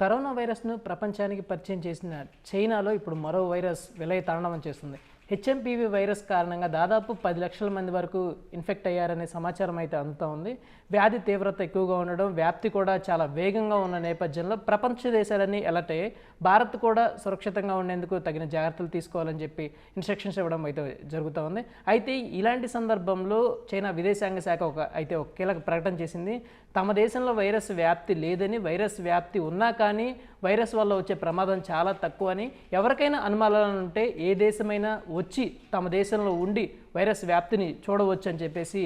Corona వైరస్ను ప్రపంచానికి పరిచయం చేసిన చైనాలో ఇప్పుడు మరో వైరస్ విలయ తాండవం చేస్తుంది. హెచ్ఎంపీవీ వైరస్ కారణంగా దాదాపు పది లక్షల మంది వరకు ఇన్ఫెక్ట్ అయ్యారనే సమాచారం అయితే అందుతూ ఉంది. వ్యాధి తీవ్రత ఎక్కువగా ఉండడం వ్యాప్తి కూడా చాలా వేగంగా ఉన్న నేపథ్యంలో ప్రపంచ దేశాలన్నీ అలర్ట్ అయ్యాయి భారత్ కూడా సురక్షితంగా ఉండేందుకు తగిన జాగ్రత్తలు తీసుకోవాలని చెప్పి ఇన్స్ట్రక్షన్స్ ఇవ్వడం అయితే జరుగుతూ ఉంది. అయితే ఇలాంటి సందర్భంలో చైనా విదేశాంగ శాఖ ఒక అయితే ఒక కీలక ప్రకటన చేసింది. తమ దేశంలో వైరస్ వ్యాప్తి లేదని వైరస్ వ్యాప్తి ఉన్నా కానీ వైరస్ వల్ల వచ్చే ప్రమాదం చాలా తక్కువ అని. ఎవరికైనా అనుమానాలు ఉంటే ఏ దేశమైనా వచ్చి తమ దేశంలో ఉండి వైరస్ వ్యాప్తిని చూడవచ్చు అని చెప్పేసి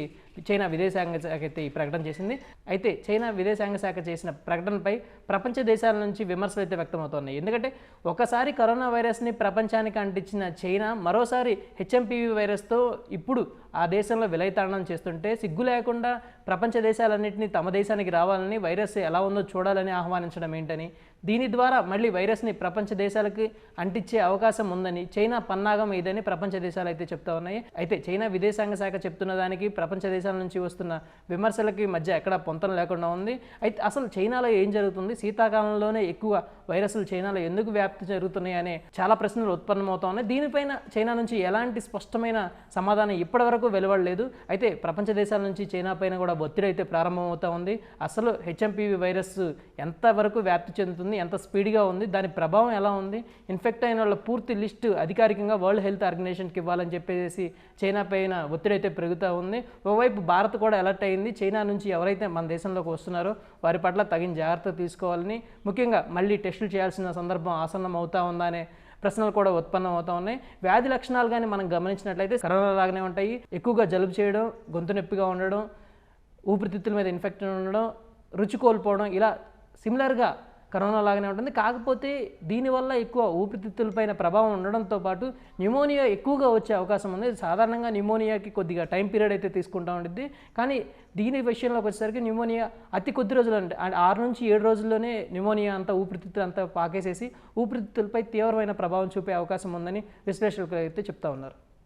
చైనా విదేశాంగ శాఖ అయితే ఈ ప్రకటన చేసింది. అయితే చైనా విదేశాంగ శాఖ చేసిన ప్రకటనపై ప్రపంచ దేశాల నుంచి విమర్శలు అయితే వ్యక్తమవుతున్నాయి. ఎందుకంటే ఒకసారి కరోనా వైరస్ని ప్రపంచానికి అంటించిన చైనా మరోసారి హెచ్ఎంపీవీ వైరస్తో ఇప్పుడు ఆ దేశంలో విలయతాండం చేస్తుంటే సిగ్గు లేకుండా ప్రపంచ దేశాలన్నింటినీ తమ దేశానికి రావాలని వైరస్ ఎలా ఉందో చూడాలని ఆహ్వానించడం ఏంటని దీని ద్వారా మళ్ళీ వైరస్ని ప్రపంచ దేశాలకి అంటించే అవకాశం ఉందని చైనా పన్నాగం ఇదని ప్రపంచ దేశాలు అయితే చెప్తా ఉన్నాయి. అయితే చైనా విదేశాంగ శాఖ చెప్తున్న దానికి ప్రపంచ దేశాలు నుంచి వస్తున్న విమర్శలకి మధ్య ఎక్కడ పొంతన లేకుండా ఉంది. అయితే అసలు చైనాలో ఏం జరుగుతుంది? శీతాకాలంలోనే ఎక్కువ వైరస్లు చైనాలో ఎందుకు వ్యాప్తి జరుగుతున్నాయి అనే చాలా ప్రశ్నలు ఉత్పన్నమవుతా ఉన్నాయి. దీనిపైన చైనా నుంచి ఎలాంటి స్పష్టమైన సమాధానం ఇప్పటివరకు వెలువడలేదు. అయితే ప్రపంచ దేశాల నుంచి చైనా పైన కూడా ఒత్తిడి అయితే ప్రారంభమవుతా ఉంది. అసలు హెచ్ఎంపీవీ వైరస్ ఎంతవరకు వ్యాప్తి చెందుతుంది? ఎంత స్పీడ్గా ఉంది? దాని ప్రభావం ఎలా ఉంది? ఇన్ఫెక్ట్ అయిన వాళ్ళ పూర్తి లిస్టు అధికారికంగా వరల్డ్ హెల్త్ ఆర్గనైజేషన్కి ఇవ్వాలని చెప్పేసి చైనా పైన ఒత్తిడి అయితే పెరుగుతూ ఉంది. ఓవైపు భారత్ కూడా అలర్ట్ అయింది. చైనా నుంచి ఎవరైతే మన దేశంలోకి వస్తున్నారో వారి పట్ల తగిన జాగ్రత్త తీసుకోవాలని ముఖ్యంగా మళ్ళీ టెస్టులు చేయాల్సిన సందర్భం ఆసన్నం అవుతా ఉందా అనే ప్రశ్నలు కూడా ఉత్పన్నం అవుతా ఉన్నాయి. వ్యాధి లక్షణాలు కానీ మనం గమనించినట్లయితే కరోనా లాగానే ఉంటాయి. ఎక్కువగా జలుబు చేయడం గొంతు నొప్పిగా ఉండడం ఊపిరితిత్తుల మీద ఇన్ఫెక్షన్ ఉండడం రుచి కోల్పోవడం ఇలా సిమిలర్గా కరోనా లాగానే ఉంటుంది. కాకపోతే దీనివల్ల ఎక్కువ ఊపిరితిత్తులపైన ప్రభావం ఉండడంతో పాటు న్యూమోనియా ఎక్కువగా వచ్చే అవకాశం ఉంది. సాధారణంగా న్యూమోనియాకి కొద్దిగా టైం పీరియడ్ అయితే తీసుకుంటూ ఉంటుంది కానీ దీని విషయంలోకి వచ్చేసరికి న్యూమోనియా అతి కొద్ది రోజులు అంటే అంటే ఆరు నుంచి ఏడు రోజుల్లోనే న్యూమోనియా అంతా ఊపిరితిత్తులు అంతా పాకేసేసి ఊపిరితిత్తులపై తీవ్రమైన ప్రభావం చూపే అవకాశం ఉందని విశ్లేషకులు అయితే చెప్తా ఉన్నారు.